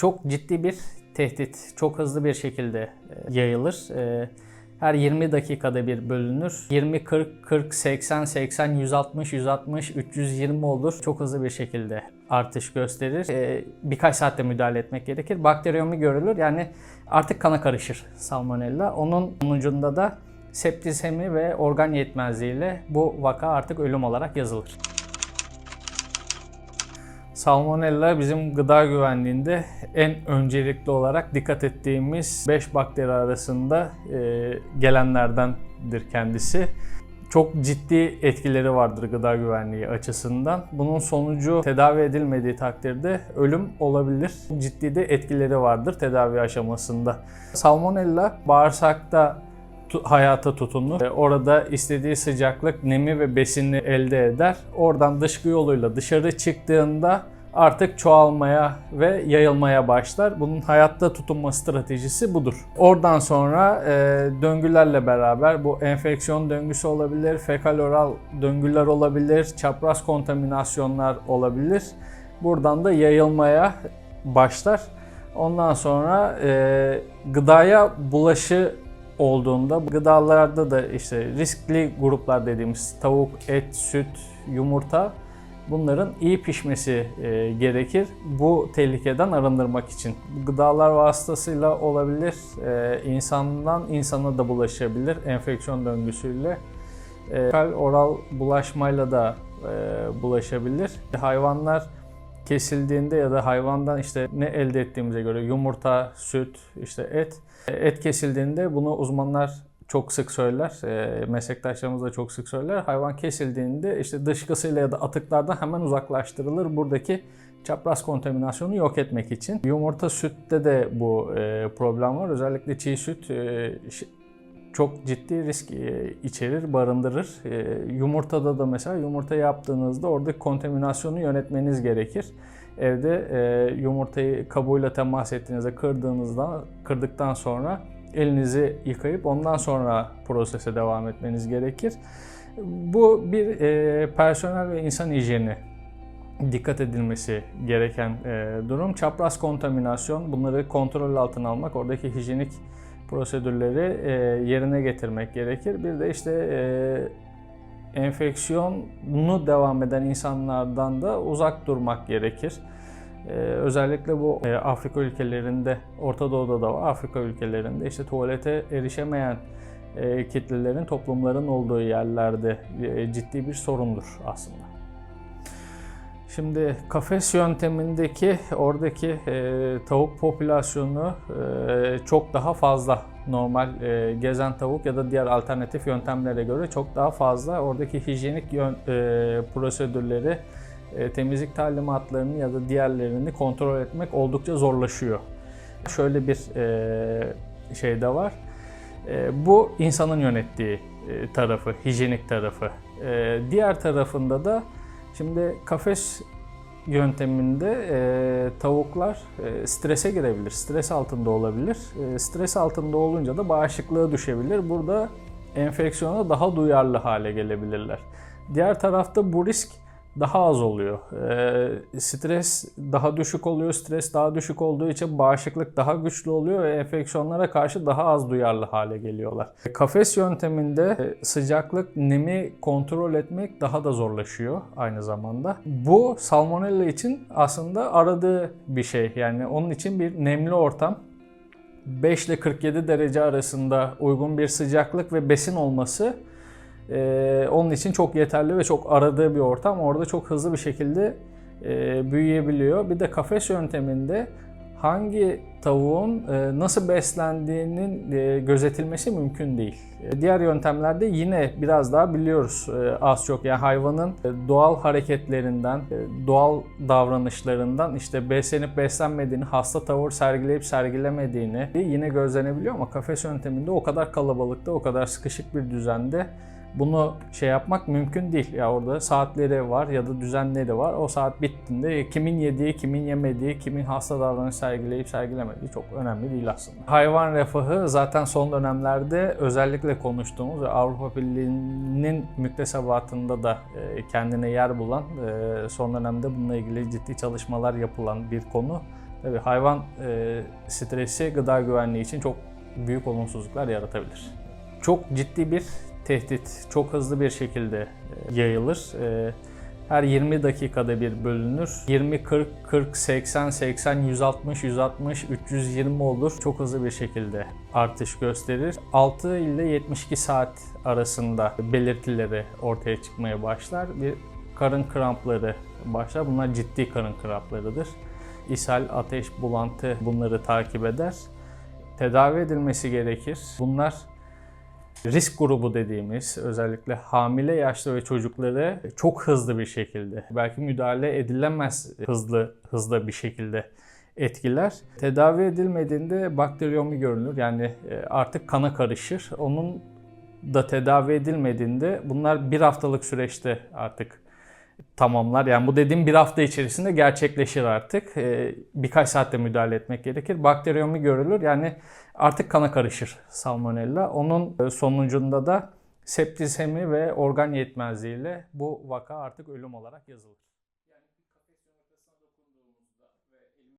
çok ciddi bir tehdit. Çok hızlı bir şekilde e, yayılır. E, Her 20 dakikada bir bölünür. 20, 40, 40, 80, 80, 160, 160, 320 olur. Çok hızlı bir şekilde artış gösterir. E, Birkaç saatte müdahale etmek gerekir. Bakteriyomi görülür. Yani artık kana karışır salmonella. Onun sonucunda da septisemi ve organ yetmezliğiyle bu vaka artık ölüm olarak yazılır. Salmonella bizim gıda güvenliğinde en öncelikli olarak dikkat ettiğimiz 5 bakteri arasında e, gelenlerdendir kendisi. Çok ciddi etkileri vardır gıda güvenliği açısından. Bunun sonucu tedavi edilmediği takdirde ölüm olabilir. Ciddi de etkileri vardır tedavi aşamasında. Salmonella bağırsakta hayata tutunur. E, Orada istediği sıcaklık, nemi ve besini elde eder. Oradan dışkı yoluyla dışarı çıktığında artık çoğalmaya ve yayılmaya başlar. Bunun hayatta tutunma stratejisi budur. Oradan sonra e, döngülerle beraber bu enfeksiyon döngüsü olabilir, fekal oral döngüler olabilir, çapraz kontaminasyonlar olabilir. Buradan da yayılmaya başlar. Ondan sonra e, gıdaya bulaşı olduğunda gıdalarda da işte riskli gruplar dediğimiz tavuk, et, süt, yumurta bunların iyi pişmesi e, gerekir. Bu tehlikeden arındırmak için. Gıdalar vasıtasıyla olabilir, e, insandan insana da bulaşabilir enfeksiyon döngüsüyle. E, oral bulaşmayla da e, bulaşabilir. Hayvanlar kesildiğinde ya da hayvandan işte ne elde ettiğimize göre yumurta, süt, işte et. Et kesildiğinde bunu uzmanlar çok sık söyler. E, meslektaşlarımız da çok sık söyler. Hayvan kesildiğinde işte dışkısıyla ya da atıklardan hemen uzaklaştırılır. Buradaki çapraz kontaminasyonu yok etmek için. Yumurta sütte de bu e, problem var. Özellikle çiğ süt e, çok ciddi risk e, içerir, barındırır. E, Yumurtada da mesela yumurta yaptığınızda oradaki kontaminasyonu yönetmeniz gerekir. Evde e, yumurtayı kabuğuyla temas ettiğinizde kırdığınızda kırdıktan sonra elinizi yıkayıp ondan sonra prosese devam etmeniz gerekir. Bu bir personel ve insan hijyeni dikkat edilmesi gereken durum. Çapraz kontaminasyon, bunları kontrol altına almak, oradaki hijyenik prosedürleri e, yerine getirmek gerekir. Bir de işte e, enfeksiyonu devam eden insanlardan da uzak durmak gerekir. E, özellikle bu e, Afrika ülkelerinde, Orta Doğu'da da var, Afrika ülkelerinde işte tuvalete erişemeyen e, kitlelerin, toplumların olduğu yerlerde e, ciddi bir sorundur aslında. Şimdi kafes yöntemindeki oradaki e, tavuk popülasyonu e, çok daha fazla normal e, gezen tavuk ya da diğer alternatif yöntemlere göre çok daha fazla. Oradaki hijyenik yön, e, prosedürleri, e, temizlik talimatlarını ya da diğerlerini kontrol etmek oldukça zorlaşıyor. Şöyle bir e, şey de var. E, bu insanın yönettiği e, tarafı, hijyenik tarafı. E, diğer tarafında da Şimdi kafes yönteminde e, tavuklar e, strese girebilir, stres altında olabilir. E, stres altında olunca da bağışıklığı düşebilir. Burada enfeksiyona daha duyarlı hale gelebilirler. Diğer tarafta bu risk daha az oluyor. E, stres daha düşük oluyor. Stres daha düşük olduğu için bağışıklık daha güçlü oluyor ve enfeksiyonlara karşı daha az duyarlı hale geliyorlar. Kafes yönteminde e, sıcaklık, nemi kontrol etmek daha da zorlaşıyor aynı zamanda. Bu salmonella için aslında aradığı bir şey. Yani onun için bir nemli ortam 5 ile 47 derece arasında uygun bir sıcaklık ve besin olması ee, onun için çok yeterli ve çok aradığı bir ortam. Orada çok hızlı bir şekilde e, büyüyebiliyor. Bir de kafes yönteminde hangi tavuğun e, nasıl beslendiğinin e, gözetilmesi mümkün değil. E, diğer yöntemlerde yine biraz daha biliyoruz e, az çok. Yani hayvanın e, doğal hareketlerinden, e, doğal davranışlarından işte beslenip beslenmediğini, hasta tavır sergileyip sergilemediğini yine gözlenebiliyor ama kafes yönteminde o kadar kalabalıkta, o kadar sıkışık bir düzende bunu şey yapmak mümkün değil. Ya orada saatleri var ya da düzenleri var. O saat bittiğinde kimin yediği, kimin yemediği, kimin hasta davranış sergileyip sergilemediği çok önemli değil aslında. Hayvan refahı zaten son dönemlerde özellikle konuştuğumuz ve Avrupa Birliği'nin müktesebatında da e, kendine yer bulan, e, son dönemde bununla ilgili ciddi çalışmalar yapılan bir konu. Tabii hayvan e, stresi gıda güvenliği için çok büyük olumsuzluklar yaratabilir. Çok ciddi bir tehdit, çok hızlı bir şekilde e, yayılır. E, her 20 dakikada bir bölünür. 20, 40, 40, 80, 80, 160, 160, 320 olur. Çok hızlı bir şekilde artış gösterir. 6 ile 72 saat arasında belirtileri ortaya çıkmaya başlar. Bir karın krampları başlar. Bunlar ciddi karın kramplarıdır. İshal, ateş, bulantı bunları takip eder. Tedavi edilmesi gerekir. Bunlar risk grubu dediğimiz özellikle hamile yaşlı ve çocukları çok hızlı bir şekilde belki müdahale edilemez hızlı hızlı bir şekilde etkiler. Tedavi edilmediğinde bakteriyomi görünür yani e, artık kana karışır. Onun da tedavi edilmediğinde bunlar bir haftalık süreçte artık tamamlar. Yani bu dediğim bir hafta içerisinde gerçekleşir artık. Ee, birkaç saatte müdahale etmek gerekir. Bakteriyomi görülür. Yani artık kana karışır salmonella. Onun e, sonucunda da septisemi ve organ yetmezliğiyle bu vaka artık ölüm olarak yazılır.